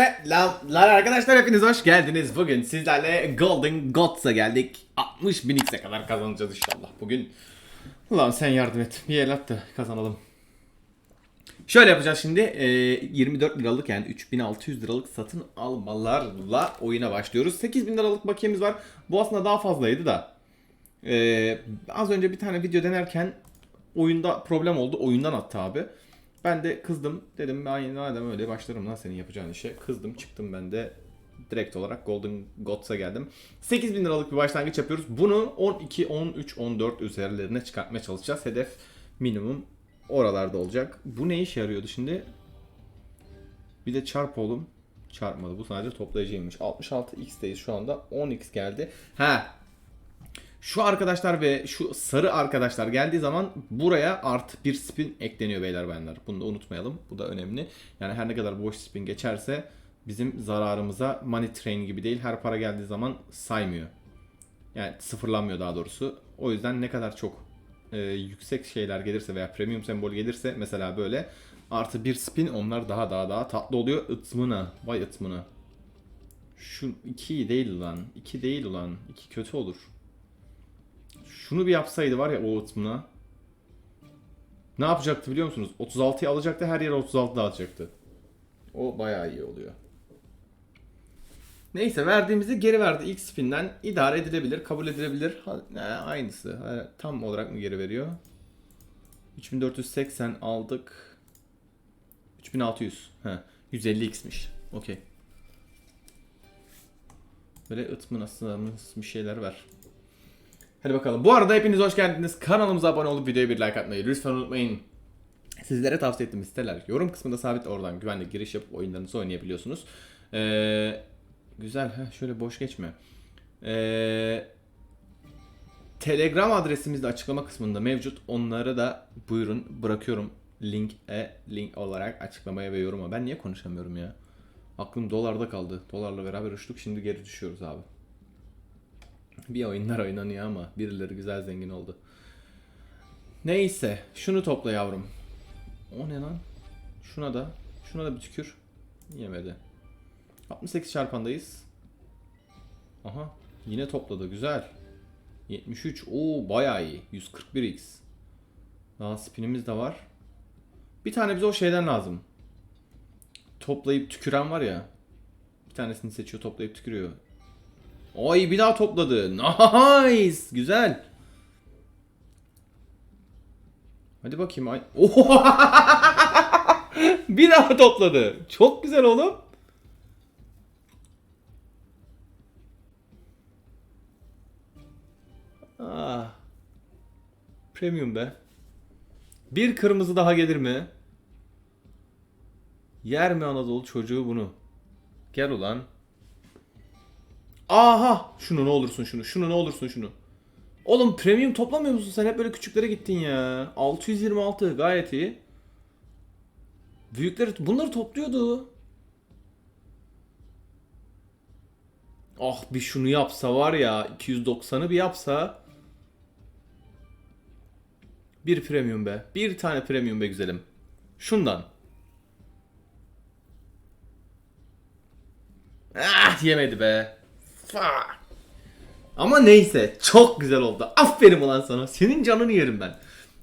Selamlar arkadaşlar hepiniz hoş geldiniz. Bugün sizlerle Golden Gods'a geldik. 60 bin x'e kadar kazanacağız inşallah bugün. Ulan sen yardım et. Bir el at da kazanalım. Şöyle yapacağız şimdi. Ee, 24 liralık yani 3600 liralık satın almalarla oyuna başlıyoruz. 8000 liralık bakiyemiz var. Bu aslında daha fazlaydı da. Ee, az önce bir tane video denerken oyunda problem oldu. Oyundan attı abi. Ben de kızdım. Dedim ben madem öyle başlarım lan senin yapacağın işe. Kızdım çıktım ben de direkt olarak Golden Gods'a geldim. 8000 liralık bir başlangıç yapıyoruz. Bunu 12, 13, 14 üzerlerine çıkartmaya çalışacağız. Hedef minimum oralarda olacak. Bu ne işe yarıyordu şimdi? Bir de çarp oğlum. Çarpmadı. Bu sadece toplayıcıymış. 66x'teyiz şu anda. 10x geldi. Ha şu arkadaşlar ve şu sarı arkadaşlar geldiği zaman buraya artı bir spin ekleniyor beyler bayanlar. Bunu da unutmayalım. Bu da önemli. Yani her ne kadar boş spin geçerse bizim zararımıza money train gibi değil. Her para geldiği zaman saymıyor. Yani sıfırlanmıyor daha doğrusu. O yüzden ne kadar çok e, yüksek şeyler gelirse veya premium sembol gelirse mesela böyle artı bir spin onlar daha daha daha tatlı oluyor. Itmına. Vay ıtmına. Şu 2 değil lan. 2 değil ulan. 2 kötü olur. Şunu bir yapsaydı var ya o ıtmına. Ne yapacaktı biliyor musunuz? 36'yı alacaktı her yere 36 dağıtacaktı. O bayağı iyi oluyor. Neyse verdiğimizi geri verdi ilk spinden. idare edilebilir, kabul edilebilir. Ha, ne, aynısı. Ha, tam olarak mı geri veriyor? 3480 aldık. 3600. Ha, 150x'miş. Okey. Böyle ıtmınasımız bir şeyler ver. Hadi bakalım. Bu arada hepiniz hoş geldiniz. Kanalımıza abone olup videoya bir like atmayı lütfen unutmayın. Sizlere tavsiye ettiğim siteler yorum kısmında sabit oradan güvenli giriş yapıp oyunlarınızı oynayabiliyorsunuz. Ee, güzel. Heh, şöyle boş geçme. Ee, Telegram adresimiz de açıklama kısmında mevcut. Onları da buyurun bırakıyorum link e link olarak açıklamaya ve yoruma. Ben niye konuşamıyorum ya? Aklım dolarda kaldı. Dolarla beraber uçtuk. Şimdi geri düşüyoruz abi. Bir oyunlar oynanıyor ama birileri güzel zengin oldu. Neyse şunu topla yavrum. O ne lan? Şuna da. Şuna da bir tükür. Yemedi. 68 çarpandayız. Aha. Yine topladı. Güzel. 73. Oo bayağı iyi. 141x. Daha spinimiz de var. Bir tane bize o şeyden lazım. Toplayıp tüküren var ya. Bir tanesini seçiyor toplayıp tükürüyor. Ay bir daha topladı. Nice. Güzel. Hadi bakayım. Ay. Bir daha topladı. Çok güzel oğlum. Ah. Premium be. Bir kırmızı daha gelir mi? Yer mi Anadolu çocuğu bunu? Gel ulan. Aha! Şunu ne olursun şunu. Şunu ne olursun şunu. Oğlum premium toplamıyor musun sen? Hep böyle küçüklere gittin ya. 626 gayet iyi. Büyükleri bunları topluyordu. Ah bir şunu yapsa var ya 290'ı bir yapsa. Bir premium be. Bir tane premium be güzelim. Şundan. Ah yemedi be. Ama neyse çok güzel oldu. Aferin ulan sana. Senin canını yerim ben.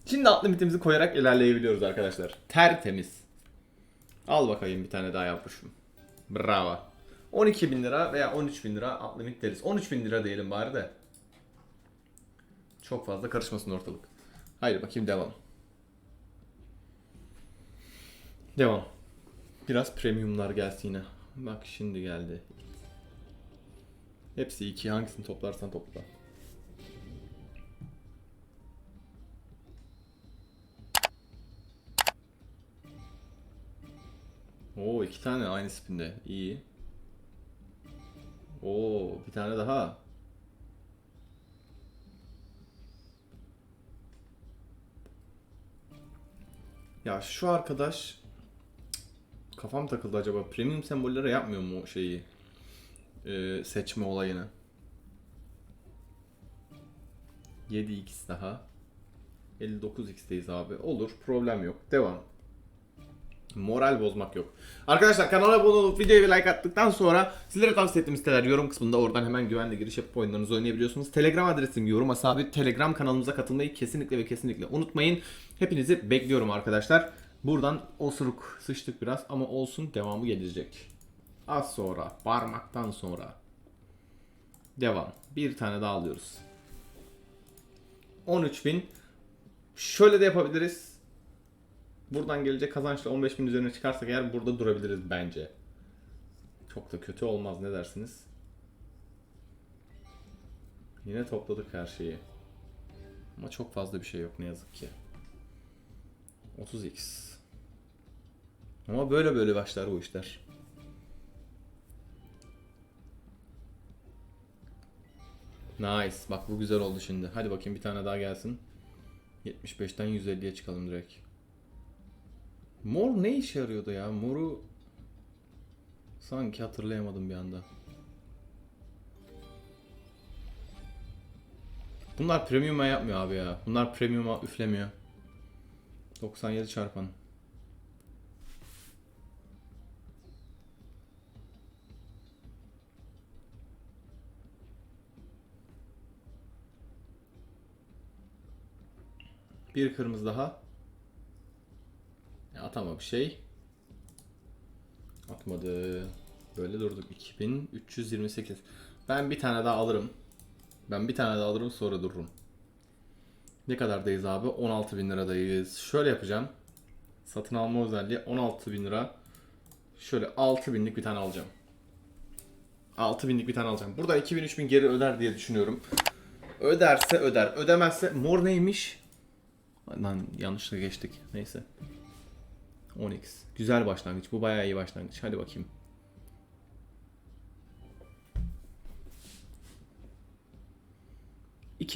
Şimdi alt limitimizi koyarak ilerleyebiliyoruz arkadaşlar. Tertemiz. Al bakayım bir tane daha yapmışım. Bravo. 12 bin lira veya 13 bin lira alt limit deriz. 13 bin lira diyelim bari de. Çok fazla karışmasın ortalık. Haydi bakayım devam. Devam. Biraz premiumlar gelsin yine. Bak şimdi geldi. Hepsi iki. Hangisini toplarsan topla. Oo iki tane aynı spinde. İyi. Oo bir tane daha. Ya şu arkadaş kafam takıldı acaba premium sembollere yapmıyor mu şeyi? Ee, seçme olayını. 7x daha. 59x'teyiz abi. Olur problem yok. Devam. Moral bozmak yok. Arkadaşlar kanala abone olup videoya bir like attıktan sonra sizlere tavsiye ettiğim siteler yorum kısmında oradan hemen güvenli giriş yapıp oyunlarınızı oynayabiliyorsunuz. Telegram adresim yoruma sabit. Telegram kanalımıza katılmayı kesinlikle ve kesinlikle unutmayın. Hepinizi bekliyorum arkadaşlar. Buradan osuruk sıçtık biraz ama olsun devamı gelecek. Az sonra parmaktan sonra. Devam. Bir tane daha alıyoruz. 13.000 Şöyle de yapabiliriz. Buradan gelecek kazançla 15.000 üzerine çıkarsak eğer burada durabiliriz bence. Çok da kötü olmaz ne dersiniz? Yine topladık her şeyi. Ama çok fazla bir şey yok ne yazık ki. 30x. Ama böyle böyle başlar bu işler. Nice. Bak bu güzel oldu şimdi. Hadi bakayım bir tane daha gelsin. 75'ten 150'ye çıkalım direkt. Mor ne işe yarıyordu ya? Moru sanki hatırlayamadım bir anda. Bunlar premium'a yapmıyor abi ya. Bunlar premium'a üflemiyor. 97 çarpan. Bir kırmızı daha. Atama bir şey. Atmadı. Böyle durduk. 2328. Ben bir tane daha alırım. Ben bir tane daha alırım sonra dururum. Ne kadardayız abi? 16.000 liradayız. Şöyle yapacağım. Satın alma özelliği 16.000 lira. Şöyle 6.000'lik bir tane alacağım. 6.000'lik bir tane alacağım. Burada 2000-3000 geri öder diye düşünüyorum. Öderse öder. Ödemezse mor neymiş? Lan yanlışlıkla geçtik. Neyse. 10x. Güzel başlangıç. Bu bayağı iyi başlangıç. Hadi bakayım.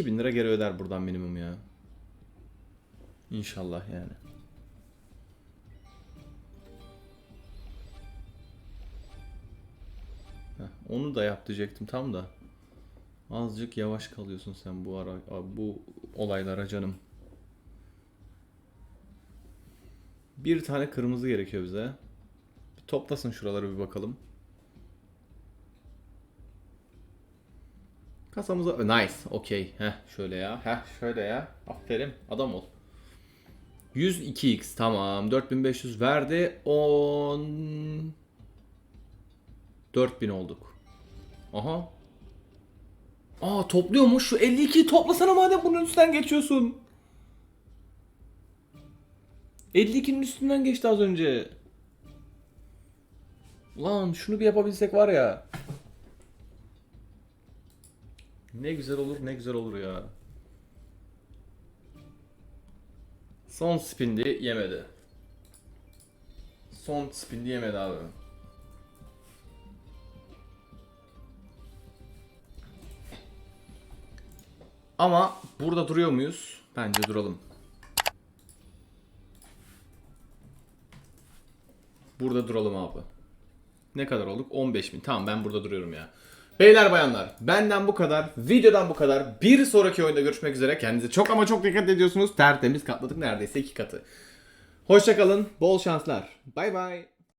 bin lira geri öder buradan minimum ya. İnşallah yani. Heh, onu da yap diyecektim tam da. Azıcık yavaş kalıyorsun sen bu ara bu olaylara canım. Bir tane kırmızı gerekiyor bize. Bir toplasın şuraları bir bakalım. Kasamıza nice. Okey. Heh şöyle ya. Heh şöyle ya. Aferin. Adam ol. 102x tamam. 4500 verdi. 10 4000 olduk. Aha. Aa topluyormuş. Şu 52'yi toplasana madem bunun üstten geçiyorsun. 52'nin üstünden geçti az önce. Lan şunu bir yapabilsek var ya. Ne güzel olur ne güzel olur ya. Son spindi yemedi. Son spindi yemedi abi. Ama burada duruyor muyuz? Bence duralım. Burada duralım abi. Ne kadar olduk? 15 bin. Tamam ben burada duruyorum ya. Beyler bayanlar benden bu kadar. Videodan bu kadar. Bir sonraki oyunda görüşmek üzere. Kendinize çok ama çok dikkat ediyorsunuz. Tertemiz katladık neredeyse iki katı. Hoşçakalın. Bol şanslar. Bay bay.